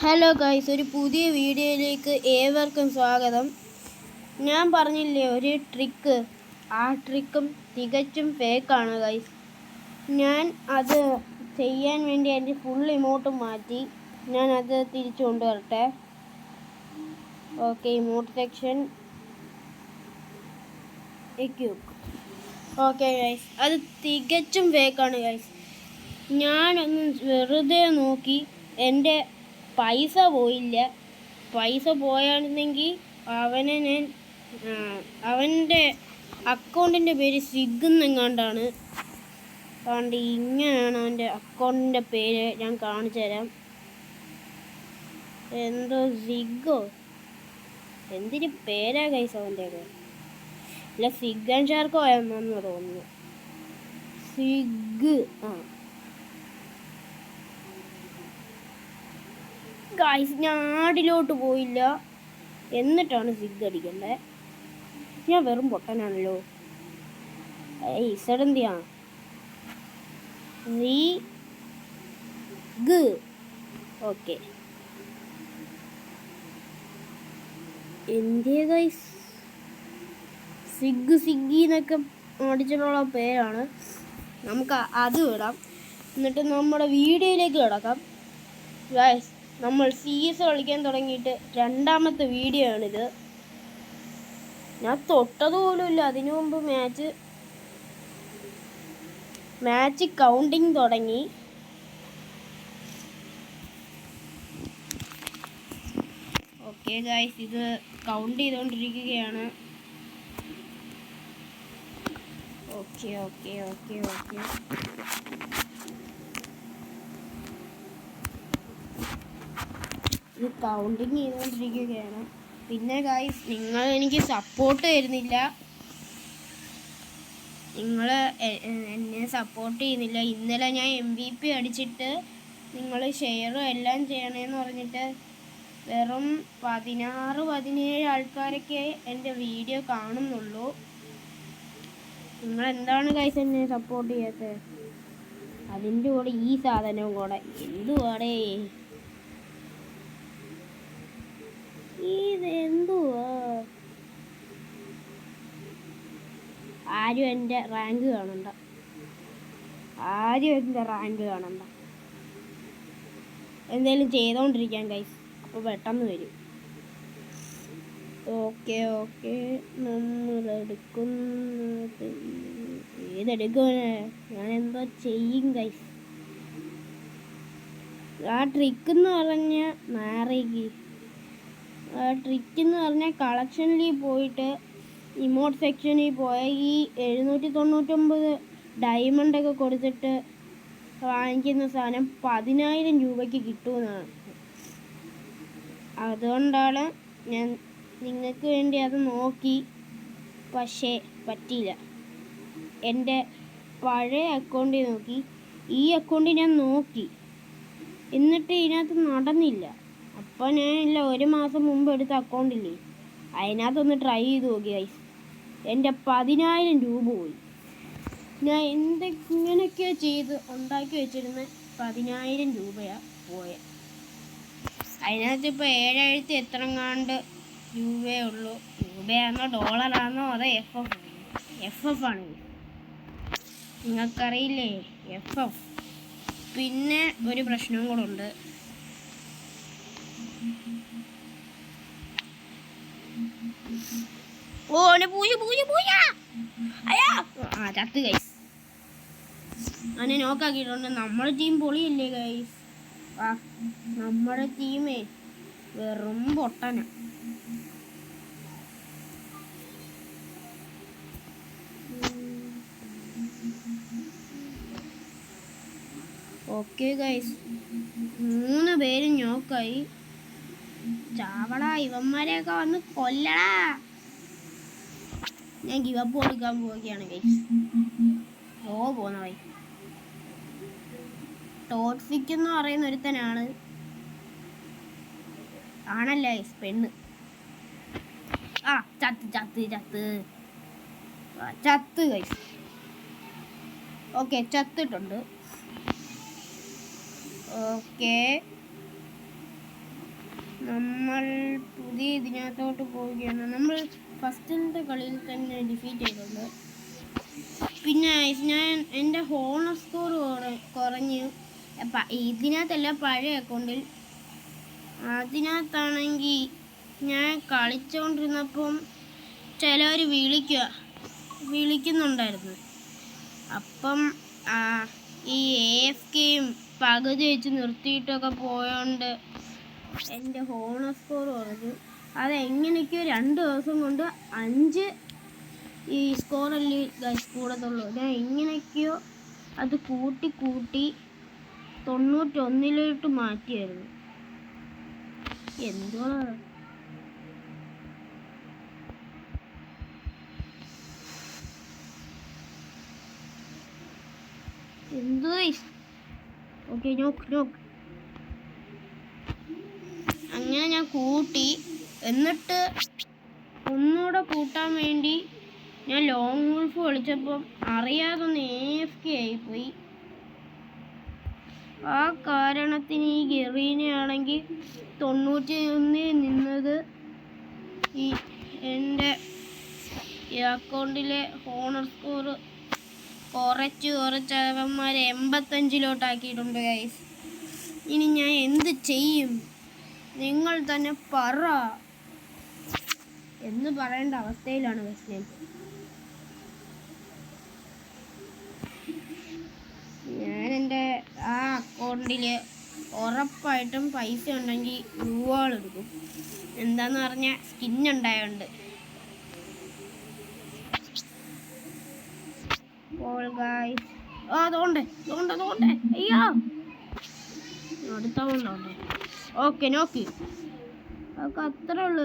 Hello guys ഒരു പുതിയ വീഡിയോയിലേക്ക് ഏവർക്കും സ്വാഗതം. ഞാൻ പറഞ്ഞില്ലേ ഒരു ട്രിക്ക് ആ ട്രിക്കും തികച്ചും ഫേക്കാണ് ഗൈസ് ഞാൻ അത് ചെയ്യാൻ വേണ്ടി എന്റെ ഫുൾ ഇമോട്ട് മാറ്റി ഞാൻ അത് തിരിച്ചു കൊണ്ടുവരട്ടെ. Okay emote section okay guys അത് തികച്ചും ഫേക്കാണ് ഗൈസ് ഞാനൊന്ന് വെറുതെ നോക്കി എന്റെ പൈസ പോയില്ല. പൈസ പോയായിരുന്നെങ്കിൽ അവനെ ഞാൻ അവന്റെ അക്കൗണ്ടിന്റെ പേര് സിഗ് എന്നെങ്ങാണ്ടാണ് അതുകൊണ്ട് ഇങ്ങനെയാണ് അവന്റെ അക്കൗണ്ടിന്റെ പേര് ഞാൻ കാണിച്ചു തരാം. എന്തോ സിഗോ എന്തിന് പേരാ കൈസ് അവന്റെ ഇല്ല സിഗ് ആൻഡ് ഷാർക്കോ ആയെന്നു തോന്നുന്നു. സിഗ് ആ. ഗൈസ് ഞാൻ പോയില്ല. എന്നിട്ടാണ് സിഗ് അടിക്കണ്ടേ? ഞാൻ വെറും പൊട്ടനാണല്ലോ. ഇസടെന്തിയാ ഓക്കെ. എന്തിയ ഗൈസ് സിഗ് സിഗ്ഗി എന്നൊക്കെ അടിച്ചിട്ടുള്ള പേരാണ്. നമുക്ക് അത് വിടാം. എന്നിട്ട് നമ്മുടെ വീഡിയോയിലേക്ക് കിടക്കാം. ഗൈസ് നമ്മൾ സി എസ് കളിക്കാൻ തുടങ്ങിയിട്ട് രണ്ടാമത്തെ വീഡിയോ ആണിത്. ഞാൻ തൊട്ടതുപോലുമില്ല അതിനു മുമ്പ് മാച്ച് മാച്ച് കൗണ്ടിങ് തുടങ്ങി. ഓക്കെ ഗായ്സ് ഇത് കൗണ്ട് ചെയ്തുകൊണ്ടിരിക്കുകയാണ് ഓക്കെ ഓക്കെ ഓക്കെ ഓക്കെ ഇത് കൗണ്ടിങ് ചെയ്തുകൊണ്ടിരിക്കുകയാണ്. പിന്നെ ഗായ്സ് നിങ്ങൾ എനിക്ക് സപ്പോർട്ട് തരുന്നില്ല. നിങ്ങൾ എന്നെ സപ്പോർട്ട് ചെയ്യുന്നില്ല. ഇന്നലെ ഞാൻ എം വി പി അടിച്ചിട്ട് നിങ്ങൾ ഷെയറും എല്ലാം ചെയ്യണമെന്ന് പറഞ്ഞിട്ട് വെറും പതിനാറ് പതിനേഴ് ആൾക്കാരൊക്കെ എന്റെ വീഡിയോ കാണുന്നുള്ളൂ. നിങ്ങൾ എന്താണ് കൈസ് എന്നെ സപ്പോർട്ട് ചെയ്യാത്തത്? അതിന്റെ കൂടെ ഈ സാധനവും കൂടെ. എന്തുവാടേ? ഇതെന്തുവാ? ആരും എന്റെ റാങ്ക് കാണണ്ട. ആരും എന്റെ റാങ്ക് കാണണ്ട. എന്തേലും ചെയ്തോണ്ടിരിക്കാൻ ഗൈസ് അപ്പോൾ പെട്ടെന്ന് വരും. ഓക്കെ ഓക്കെ നമ്മളെടുക്കുന്നത് ഏതെടുക്കും ഞാൻ എന്തോ ചെയ്യും ഗൈസ് ആ ട്രിക്ക് എന്ന് പറഞ്ഞ നാരകി ട്രിക്ക് എന്ന് പറഞ്ഞാൽ കളക്ഷനിൽ പോയിട്ട് ഇമോട്ട് സെക്ഷനിൽ പോയ ഈ എഴുന്നൂറ്റി തൊണ്ണൂറ്റൊമ്പത് ഡയമണ്ട് ഒക്കെ കൊടുത്തിട്ട് വാങ്ങിക്കുന്ന സാധനം പതിനായിരം രൂപയ്ക്ക് കിട്ടുമെന്നാണ്. അതുകൊണ്ടാണ് ഞാൻ നിങ്ങൾക്ക് വേണ്ടി അത് നോക്കി പക്ഷേ പറ്റിയില്ല. എന്റെ പഴയ അക്കൗണ്ടിൽ നോക്കി ഈ അക്കൗണ്ടിൽ ഞാൻ നോക്കി. എന്നിട്ട് ഇതിനകത്ത് നടന്നില്ല. അപ്പോൾ ഞാൻ ഇല്ല ഒരു മാസം മുമ്പ് എടുത്ത അക്കൗണ്ടില്ലേ അതിനകത്തൊന്ന് ട്രൈ ചെയ്ത് നോക്കി ഗൈസ് എന്റെ പതിനായിരം രൂപ പോയി. ഞാൻ എന്തെങ്ങനെയൊക്കെ ചെയ്ത് ഉണ്ടാക്കി വെച്ചിരുന്ന? പതിനായിരം രൂപയാണ് പോയത് അതിനകത്ത് ഇപ്പോൾ എത്ര കാണ്ട് രൂപയേ ഉള്ളൂ. രൂപയാണോ ഡോളറാണോ അതോ എഫ് എഫ് എഫ് എഫ് ആണ്? നിങ്ങൾക്കറിയില്ലേ എഫ് എഫ് പിന്നെ ഒരു പ്രശ്നം കൂടെ ഉണ്ട്. ഓ അവനെ പൂജ പൂജ പൂജ അയ്യാ ആ ചത്ത് ഗൈസ് അവനെ നോക്കാക്കിയിട്ടുണ്ട് നമ്മുടെ ടീം പൊളിയല്ലേ ഗൈസ് ആ നമ്മുടെ ടീമേ വെറും പൊട്ടന. ഓക്കെ ഗൈസ് മൂന്ന് പേര് നോക്കായി ചാവടാ ഇവന്മാരെയൊക്കെ വന്ന് കൊല്ലടാ. ഞാൻ ഗിവപ്പ് കൊടുക്കാൻ പോവുകയാണ് ഗൈസ് ഓ പോന്ന വൈ ടോട്ട്ഫിക് എന്ന് പറയുന്ന ഒരുത്തനാണ്. ആണല്ലേ ഗൈസ് പെണ്ണ്. ആ ചത്ത് ചത്ത് ചത്ത്. ചത്ത് ഗൈസ് ഓക്കെ ചത്തിട്ടുണ്ട്. ഓക്കെ നമ്മൾ പുതിയ ഇതിനകത്തോട്ട് പോവുകയാണ്. നമ്മൾ ഫസ്റ്റിന്റെ കളിയിൽ തന്നെ ഡിഫീറ്റ് ചെയ്തിട്ടുണ്ട് പിന്നെ ഞാൻ എന്റെ ഹോണർ സ്കോർ കുറഞ്ഞു. ഇതിനകത്തല്ല പഴയ അക്കൗണ്ടിൽ അതിനകത്താണെങ്കിൽ ഞാൻ കളിച്ചുകൊണ്ടിരുന്നപ്പം ചിലവർ വിളിക്കുക വിളിക്കുന്നുണ്ടായിരുന്നു. അപ്പം ഈ എ എഫ് കെയും പകുതി വെച്ച് നിർത്തിയിട്ടൊക്കെ പോയോണ്ട് എന്റെ ഹോണർ സ്കോർ കുറഞ്ഞു. അതെങ്ങനെയൊക്കെയോ രണ്ട് ദിവസം കൊണ്ട് അഞ്ച് ഈ സ്കോറല്ലേ കൂടത്തുള്ളൂ. ഞാൻ എങ്ങനെയൊക്കെയോ അത് കൂട്ടി കൂട്ടി തൊണ്ണൂറ്റൊന്നിലോട്ട് മാറ്റിയായിരുന്നു. എന്തോ എന്തോ ഓക്കെ നോക്ക് നോക്ക്. അങ്ങനെ ഞാൻ കൂട്ടി എന്നിട്ട് ഒന്നുകൂടെ കൂട്ടാൻ വേണ്ടി ഞാൻ ലോങ് വോൾഫ് കളിച്ചപ്പം അറിയാതെ ഒന്ന് എഫ് കെ ആയിപ്പോയി. ആ കാരണത്തിന് ഈ ഗെറീനയാണെങ്കിൽ തൊണ്ണൂറ്റി ഒന്നിൽ നിന്നത് ഈ എന്റെ അക്കൗണ്ടിലെ ഹോണർ സ്കോർ കുറച്ച് കുറച്ച് അവന്മാരെ എൺപത്തഞ്ചിലോട്ടാക്കിയിട്ടുണ്ട് ഗൈസ് ഇനി ഞാൻ എന്ത് ചെയ്യും? നിങ്ങൾ തന്നെ പറ. എന്ന് പറയേണ്ട അവസ്ഥയിലാണ് വെസ്റ്റേൺ ഞാൻ എന്റെ ആ അക്കൗണ്ടിൽ ഉറപ്പായിട്ടും പൈസ ഉണ്ടെങ്കിൽ രൂപകളെടുക്കും എടുക്കും. എന്താന്ന് പറഞ്ഞാൽ സ്കിൻ ഉണ്ടായോണ്ട് അതുകൊണ്ട് അതുകൊണ്ട് തോണ്ടേ അയ്യോ. അടുത്ത കൊണ്ടോണ്ടേ ഓക്കെ നോക്കി. അതൊക്കെ അത്രേ ഉള്ളു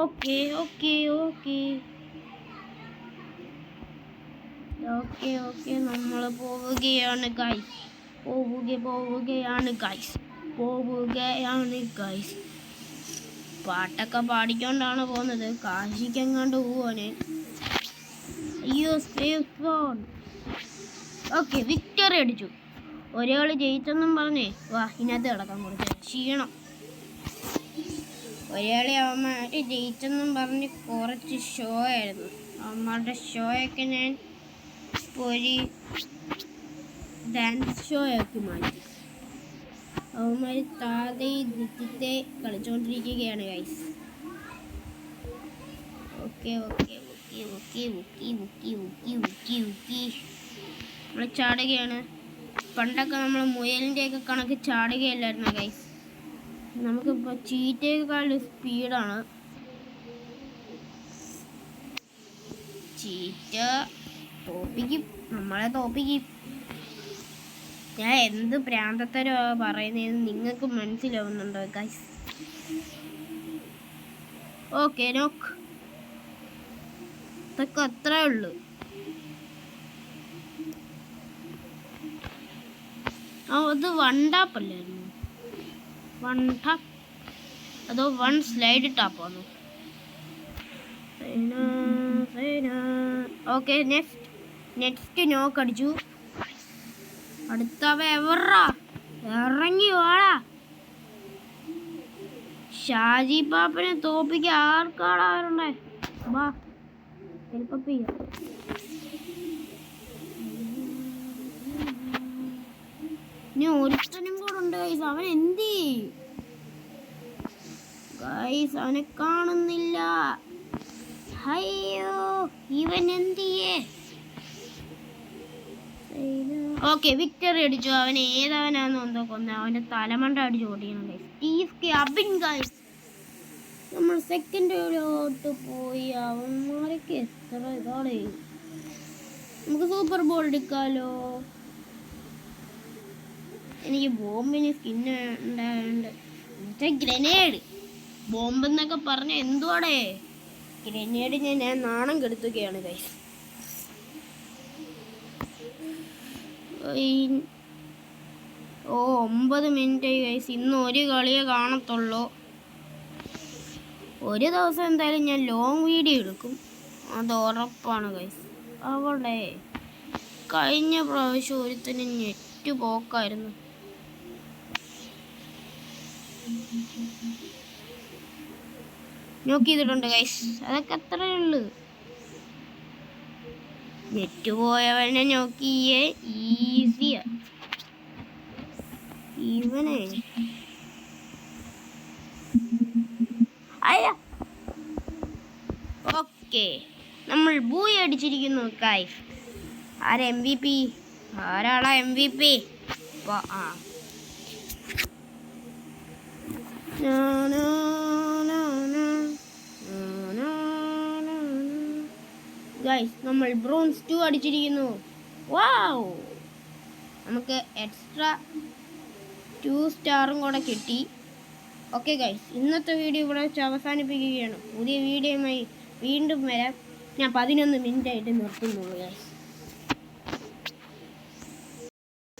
okay okay okay. Okay okay നമ്മൾ പോവുകയാണ് ഗൈസ് പോവുക പോവുകയാണ് ഗൈസ് പോവുകയാണ് ഗൈസ് പാട്ടൊക്കെ പാടിക്കൊണ്ടാണ് പോകുന്നത്. കാശിക്കെങ്ങാണ്ട് പോവാന്. അയ്യോ സേഫ് ഫോൺ ഓക്കെ വിക്ടറി അടിച്ചു. ഒരാൾ ജയിച്ചെന്നും പറഞ്ഞേ വാ ഇതിനകത്ത് കിടക്കാൻ കൊടുത്തു. ക്ഷീണം. ഒരാളെ അവന്മാർ ജയിച്ചെന്നും പറഞ്ഞ് കുറച്ച് ഷോ ആയിരുന്നു. അവന്മാരുടെ ഷോയൊക്കെ ഞാൻ ഒരു ഡാൻസ് ഷോ ആക്കി മാറ്റി. അവന്മാർ താതെ നൃത്യത്തെ കളിച്ചുകൊണ്ടിരിക്കുകയാണ് guys okay okay okay okay okay okay okay okay okay. നമ്മൾ ചാടുകയാണ്. പണ്ടൊക്കെ നമ്മൾ മുയലിന്റെയൊക്കെ കണക്ക് ചാടുകയല്ലായിരുന്നു ഗൈസ് നമുക്കിപ്പോൾ ചീറ്റയേക്കാൾ സ്പീഡാണ്. ചീറ്റ തോപ്പിക്കും. നമ്മളെ തോപ്പിക്കും. ഞാൻ എന്ത് പ്രാന്തത്തരോ പറയുന്നതെന്ന് നിങ്ങൾക്ക് മനസ്സിലാവുന്നുണ്ടോ ഗൈസ് ഓക്കെ നോക്ക്. ഇതൊക്കെ അത്രേ ഉള്ളു. അത് വൺ ടാപ്പ് അല്ലായിരുന്നു വൺ ടാപ്പ് അതോ വൺ സ്ലൈഡ് ടാപ്പാണോ ഓക്കെ നെക്സ്റ്റ്. നെക്സ്റ്റ് നോക്ക് അടിച്ചു. അടുത്തവ എവറാ ഇറങ്ങി വാടാ. ഷാജി പാപ്പനെ തോപ്പിക്ക് ആർക്കാടാ വരണ്ടേ? ബാ ഹെൽപ്പ് ഒരുത്തനും കൂടെ ഉണ്ട് ഗൈസ് അവൻ എന്തി ഗൈസ് അവനെ കാണുന്നില്ല. അയ്യോ ഇവൻ എന്തിയേ ഓക്കെ വിക്ടറി അടിച്ചു. അവൻ ഏതവനാന്ന് എന്തോ കൊന്ന. അവന്റെ തലമണ്ട അടിച്ചു ഓടിക്കണം guys Steve K Abin guys നമ്മൾ സെക്കൻഡിലോട്ട് പോയി. അവന്മാരൊക്കെ എത്ര ഇതാണ്? നമുക്ക് സൂപ്പർ ബോൾ എടുക്കാലോ. എനിക്ക് ബോംബിന് സ്കിന്ന് ഉണ്ടാകുന്നുണ്ട് മറ്റേ ഗ്രനേഡ് ബോംബ് എന്നൊക്കെ പറഞ്ഞ എന്തുവാടേ? ഗ്രനേഡ് ഞാൻ ഞാൻ നാണം കെടുത്തുകയാണ് കൈ ഓ ഒമ്പത് മിനിറ്റ് കൈസ് ഇന്ന് ഒരു കളിയെ കാണത്തുള്ളൂ. ഒരു ദിവസം എന്തായാലും ഞാൻ ലോങ് വീഡിയോ എടുക്കും. അത് ഉറപ്പാണ് കൈസ് അവിടെ കഴിഞ്ഞ പ്രാവശ്യം ഒരുത്തിന് നെറ്റ് പോക്കായിരുന്നു. നോക്ക് ചെയ്തിട്ടുണ്ട് ഗൈസ് അതൊക്കെ അത്രേ ഉള്ളു. നെറ്റ് പോയവനെ നോക്കിയേ ഈസിയാ ഇവനെ. അയ്യ. ഓക്കെ. നമ്മൾ ബൂയി അടിച്ചിരിക്കുന്നു ഗൈസ് ആരാ എം വി പി ആരാളാ എം വി പി ആ. ഗൈസ് നമ്മൾ ബ്രോൺസ് ടു അടിച്ചിരിക്കുന്നു. വാവ് നമുക്ക് എക്സ്ട്രാ ടു സ്റ്റാറും കൂടെ കിട്ടി. ഓക്കെ ഗൈസ് ഇന്നത്തെ വീഡിയോ ഇവിടെ വെച്ച് അവസാനിപ്പിക്കുകയാണ്. പുതിയ വീഡിയോയുമായി വീണ്ടും വരാം. ഞാൻ പതിനൊന്ന് മിനിറ്റ് ആയിട്ട് നിർത്തുന്നുള്ളൂ ഗൈസ്